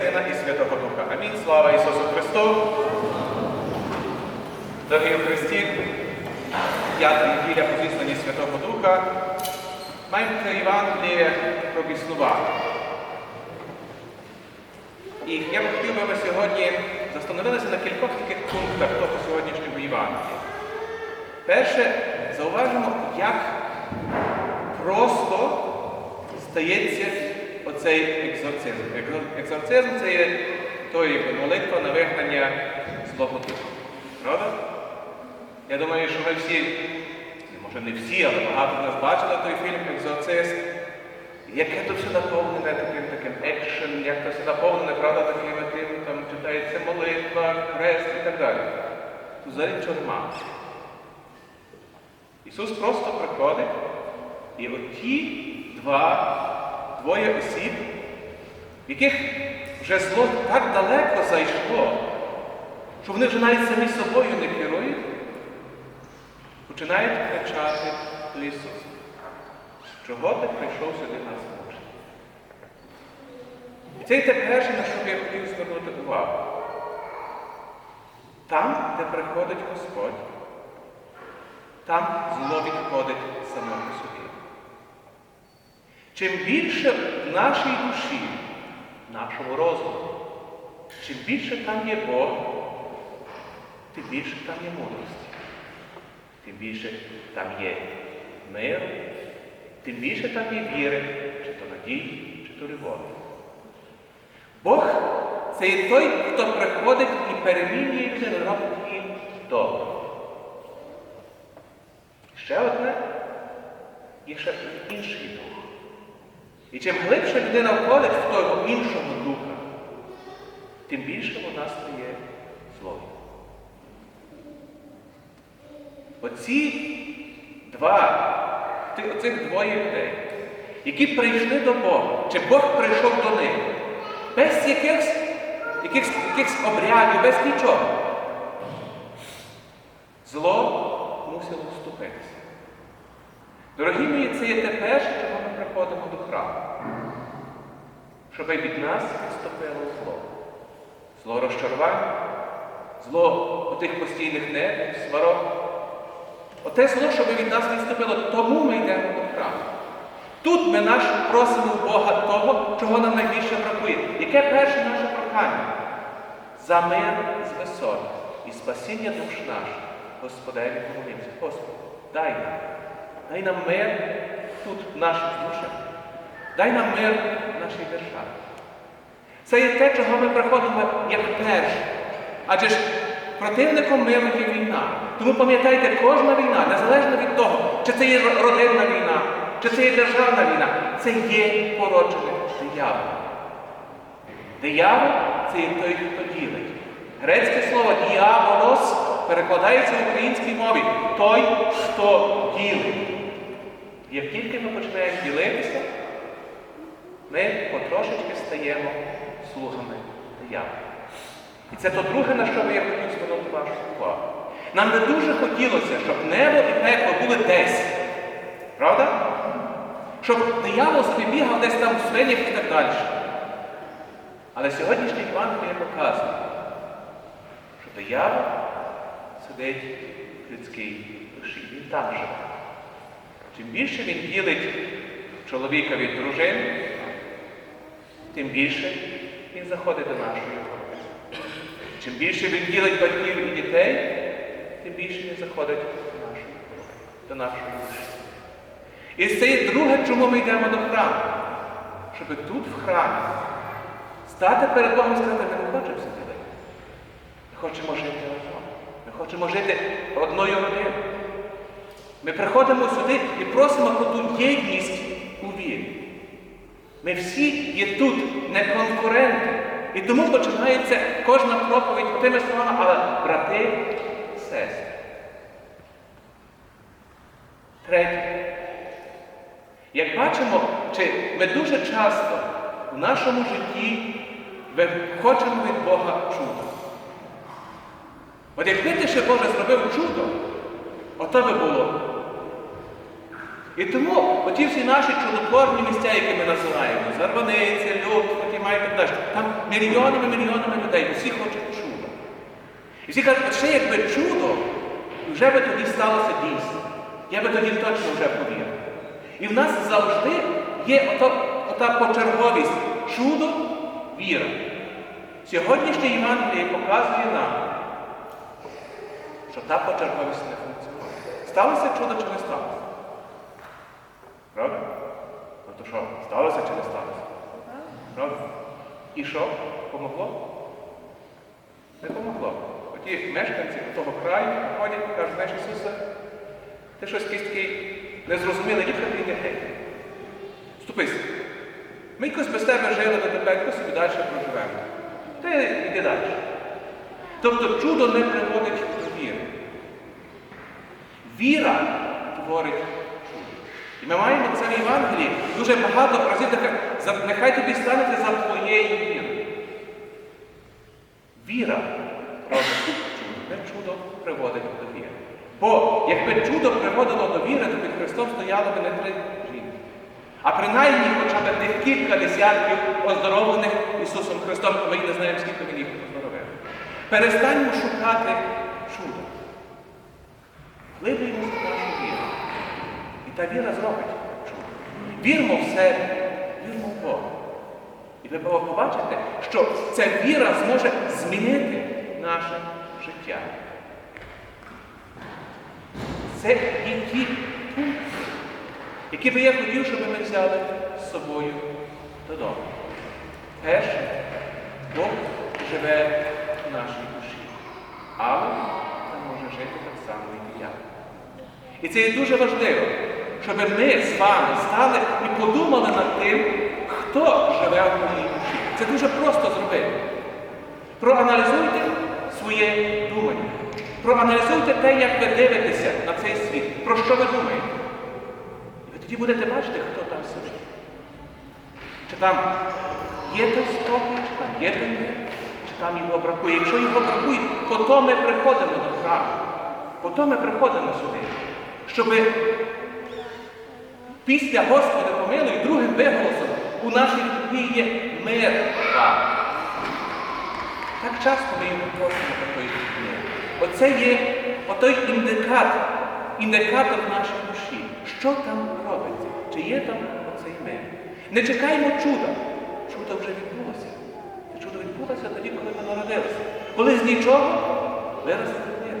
Сина і Святого Духа. Амінь. Слава Ісусу Христу. Дорогі в Христі, п'ята неділя по зіснанні Святого Духа. Маємо це Євангеліє про. І я б хотів би ми сьогодні застановилися на кількох таких пунктах того сьогоднішнього Євангелія. Перше, зауважимо, як просто стається оцей екзорцизм. Екзорцизм це є той молитва на вигнання злого духа. Правда? Я думаю, що ми всі, може не всі, але багато нас бачили той фільм Екзорцист. Яке то все наповнене таким таким екшен, як то все наповнене, правда, такими тим, там читається молитва, хрест і так далі. Тут взагалі нічого немає. Ісус просто приходить, і оті два, двоє осіб, в яких вже зло так далеко зайшло, що вони вже навіть самі собою не керують, починають кричати до Ісуса. Чого ти прийшов сюди нас мучити? І це й те перше, на що я хотів звернути увагу. Там, де приходить Господь, там зло відходить само по собі. Чим більше в нашій душі, в нашому розумі, чим більше там є Бог, тим більше там є мудрості, тим більше там є мир, тим більше там є віри, чи то надії, чи то любові. Бог це є той, хто приходить і перемінює людину, робить. Ще одне є ще інший дух. І чим глибше людина входить в того іншого духа, тим більше вона стає злою. Оці два, оцих двоє людей, які прийшли до Бога, чи Бог прийшов до них, без якихось, якихось, якихось обрядів, без нічого. Зло мусило вступитися. Дорогі мої, це є те перше, чого приходимо до храму. Щоб від нас відступило зло. Зло розчарування, зло отих постійних нервів, сварок. Оте зло, щоб від нас відступило, тому ми йдемо до храму. Тут ми наш просимо Бога того, чого нам найбільше бракує. Яке перше наше прохання? За мир з висот і спасіння душ наших. Господеві помолимося. Господи, дай нам. Дай нам мир тут, наших душах. Дай нам мир нашій державі. Це є те, чого ми приходимо як перше. Адже ж противником миру є війна. Тому пам'ятайте, кожна війна, незалежно від того, чи це є родинна війна, чи це є державна війна, це є породжене дияволом. Диявол це є той, хто ділить. Грецьке слово діаболос перекладається в українській мові той, хто ділить. Як тільки ми починаємо ділитися, ми потрошечки стаємо слугами диявола. І це то друге, на що я хотів звернути вашу увагу. Нам би дуже хотілося, щоб небо і пекло були десь. Правда? Щоб диявол собі бігав десь там в свинях і так далі. Але сьогоднішній Євангеліє показує, що диявол сидить в людській душі. Він там живе. Чим більше він ділить чоловіка від дружини, тим більше він заходить до нашої групи. Чим більше він ділить батьків і дітей, тим більше він заходить до нашої групи, до нашої душі. І це є друге, чому ми йдемо до храму. Щоб тут, в храмі, стати перед Богом і сказати, ми не хочемо сидіти. Ми хочемо жити разом. Ми хочемо жити одною родиною. Ми приходимо сюди і просимо про ту єдність у вірі. Ми всі є тут не конкуренти. І тому починається кожна проповідь тими словами, але брати, сестри. Третє. Як бачимо, чи ми дуже часто в нашому житті хочемо від Бога чудо. От якби ти ще Боже зробив чудо, ото би було. І тому оті всі наші чудотворні місця, які ми називаємо, Зарваниця, Люд, приймає і так далі. Там мільйонами, мільйонами людей, усі хочуть чуда. І всі кажуть, ще якби чудо, вже би тоді сталося дійсно. Я би тоді точно вже повірив. І в нас завжди є ото, ота почерговість чудо, віра. Сьогоднішнє Євангеліє показує нам, що та почерговість не функціонує. Сталося чудо чи не сталося? Правда? Ну то що, сталося чи не сталося? Правда? І що? Помогло? Не помогло. Оті мешканці того краю ходять і кажуть, знаєш, Ісусе, ти щось якийсь такий незрозумілий, їхати йде геть. Ступись. Ми якось без тебе жили до тебе, якось собі далі проживемо. Ти йди далі. Тобто чудо не приводить до віри. Віра творить. І ми маємо це в Євангелії дуже багато разів нехай тобі станеться за твоєю вірою. Віра робить чудо, чудо приводить до віри. Бо якби чудо приводило до віри, то під Христом стояло би не три жінки. А принаймні хоча б тих кілька десятків оздоровлених Ісусом Христом, ми не знаємо, скільки Він їх оздоровив. Перестаньмо шукати чудо. Глибимо. І та віра зробить. Вірмо в себе, вірмо в Бога. І ви побачите, що ця віра зможе змінити наше життя. Це які пункти, які би я хотів, щоб ми взяли з собою додому. Перше, Бог живе в нашій душі, але там може жити так само, як і я. І це є дуже важливо, щоб ми з вами стали і подумали над тим, хто живе в моїй душі. Це дуже просто зробити. Проаналізуйте своє думання. Проаналізуйте те, як ви дивитеся на цей світ, про що ви думаєте. І ви тоді будете бачити, хто там сидить. Чи там є той спокій, чи там є той мир, чи там його бракує. Якщо його бракує, то то ми приходимо до храму. Ото ми приходимо сюди, щоб після Господа помилуй другим виголосом у нашій душі є мир вам. Так часто ми його просимо такої мир. Оце є отой індикатор, індикатор нашої душі. Що там робиться? Чи є там оцей мир? Не чекаємо чуда. Чудо вже відбулося. Це чудо відбулося тоді, коли ми народилися. Коли з нічого виросте мир.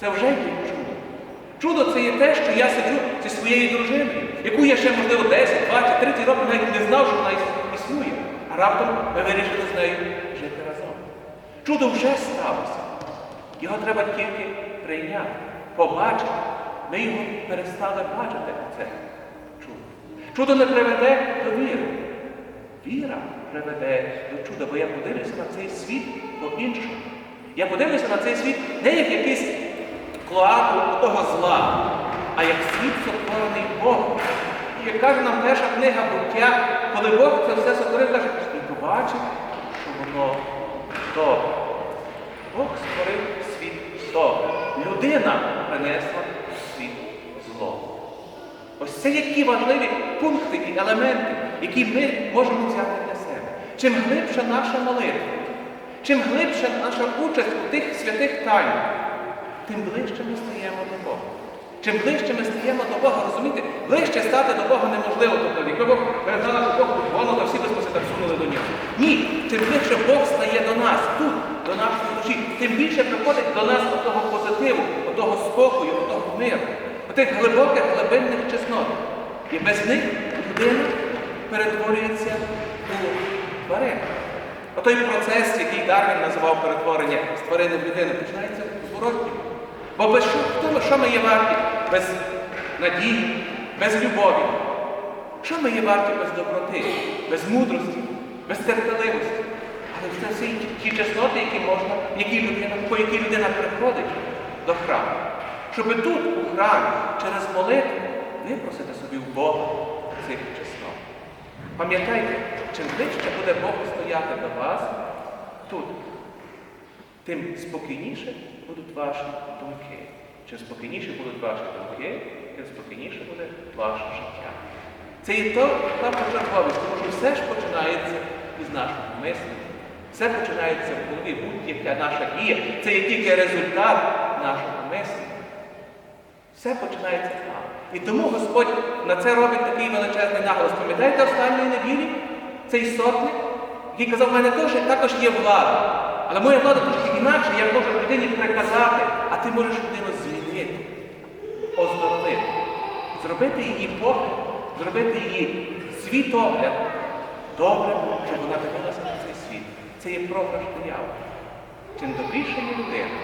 Це вже є чудо. Чудо це є те, що я сиджу зі своєю дружиною, яку я ще, можливо, 10, 20, 30 років навіть не знав, що вона існує. А раптом ми вирішили з нею жити разом. Чудо вже сталося. Його треба тільки прийняти, побачити. Ми його перестали бачити, це чудо. Чудо не приведе до віри. Віра приведе до чуда, бо я подивлюся на цей світ по-іншому. Я подивлюся на цей світ не як якийсь клоаку того зла, а як світ сотворений Богом. І як каже нам перша книга буття, коли Бог це все сотворив, каже, і побачив, що воно добре. Бог створив світ добре. Людина принесла світ зло. Ось це які важливі пункти і елементи, які ми можемо взяти для себе. Чим глибша наша молитва, чим глибша наша участь у тих святих тайнах, тим ближче ми стаємо до Бога. Чим ближче ми стаємо до Бога, розумієте, ближче стати до Бога неможливо. Тобто, якби Бог передав що Бог воно, то всі би так сунули до нього. Ні, чим ближче Бог стає до нас, тут, до нашої душі, тим більше приходить до нас того позитиву, того спокою, того миру, отих глибоких глибинних чеснот. І без них людина перетворюється у тварину. Отой процес, який Дарвін називав перетворення з тварини в людину, починається з зворотнім. Бо без що, хто, що ми є варті без надії, без любові? Що ми є варті без доброти, без мудрості, без терпеливості? Але це всі ті, чесноти, які можна, які людина, по які людина приходить до храму. Щоб тут, у храмі, через молитву, випросити собі в Бога цих чеснот. Пам'ятайте, чим ближче буде Бог стояти до вас тут, тим спокійніше будуть ваші думки. Чим спокійніше будуть ваші думки, тим спокійніше буде ваше життя. Це і то та почерговість, тому що все ж починається із нашого мислення. Все починається в голові, будь-яка наша дія. Це є тільки результат нашого мислення. Все починається там. І тому Господь на це робить такий величезний наголос. Пам'ятаєте останньої неділі? Цей сотник, який казав, в мене теж також є влада. Але моя влада трошки інакша, я можу людині приказати, а ти можеш людину змінити, оздоровити, зробити її погляд, зробити її світогляд добрим, щоб вона дивилася на цей світ. Це є програш диявола. Чим добріша є людина,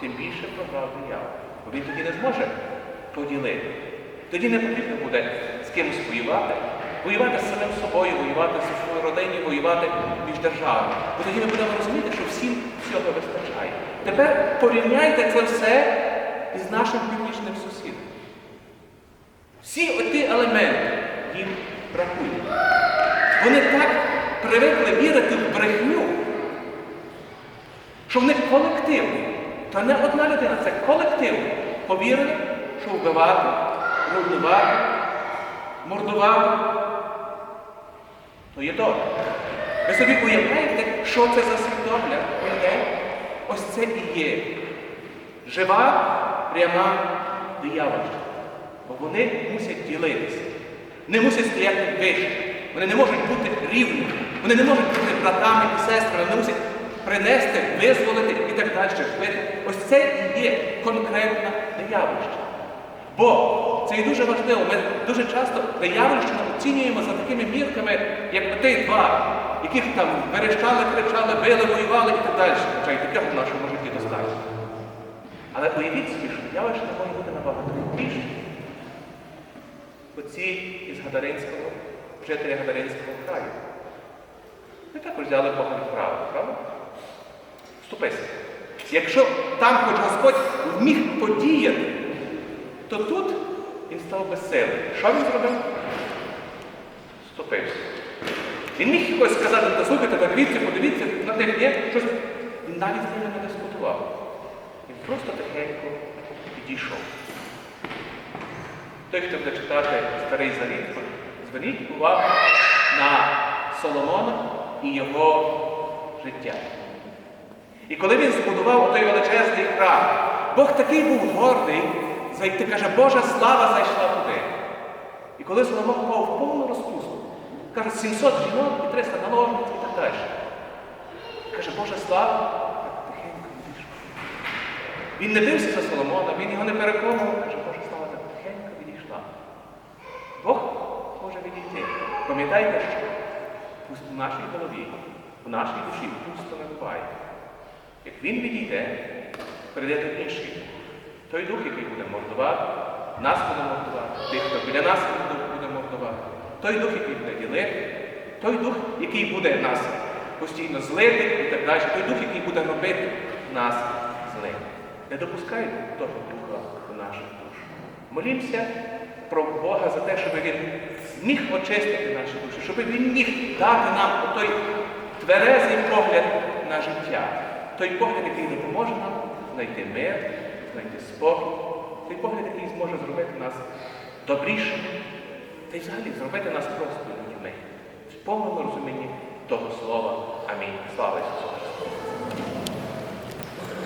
тим більше програв диявол. Бо він тоді не зможе поділити. Тоді не потрібно буде з кимось воювати, воювати з самим собою, воювати з своєю родині, воювати між державами. Бо тоді ми будемо розуміти, що всім всього вистачає. Тепер порівняйте це все із нашим північним сусідом. Всі оті елементи їм бракують. Вони так привикли вірити в брехню, що в них колектив. То не одна людина, це колектив. Повірили, що вбивати, руйнувати, мордувати. То є добре. Ви собі уявляєте, що це за людей? Ось це і є жива, пряма диявольщина. Бо вони мусять ділитися, не мусять стояти вище. Вони не можуть бути рівними, вони не можуть бути братами і сестрами, вони мусять принести, визволити і так далі. Ось це і є конкретна диявольщина. Бо це і дуже важливо. Ми дуже часто диявольщину оцінюємо за такими мірками, як той два, яких там верещали, кричали, били, воювали і так далі. Хоча і таке в нашому житті достатньо. Але уявіть собі, що диявольщина може бути набагато більше. Оці із Гадаринського, жителі Гадаринського краю. Ми також взяли Бога вправо, правда? Вступися. Якщо там хоч Господь вміг подіяти, то тут він став безсилий. Що він зробив? Вступився. Він міг якось сказати, та слухайте, та дивіться, подивіться, на тих є, щось. Він навіть з ними не дискутував. Він просто тихенько підійшов. Той, хто буде читати старий завіт, зверніть увагу на Соломона і його життя. І коли він збудував той величезний храм, Бог такий був гордий, зайти, каже, Божа слава зайшла туди. І коли Соломон впав в повну розпусту, каже, 700 жінок і 300 наложниць і так далі. Каже, Божа слава, так тихенько. Він не бився за Соломона, він його не переконував, каже, Божа слава так тихенько відійшла. Бог відійти. Пам'ятайте, що в нашій голові, в нашій душі пусто не буває. Як він відійде, прийде той інший дух. Той дух, який буде мордувати, нас буде мордувати, тих, хто біля нас буде мордувати. Той дух, який буде ділити, той дух, який буде нас постійно злити і так далі, той дух, який буде робити нас злим. Не допускайте того духа в нашу душу. Молімося про Бога за те, щоб Він зміг очистити наші душі, щоб Він міг дати нам той тверезий погляд на життя. Той погляд, який допоможе нам знайти мир, знайти спокій, той погляд, який зможе зробити нас добрішими, та й взагалі зробити нас просто людьми в повному розумінні того слова. Амінь. Слава Ісусу!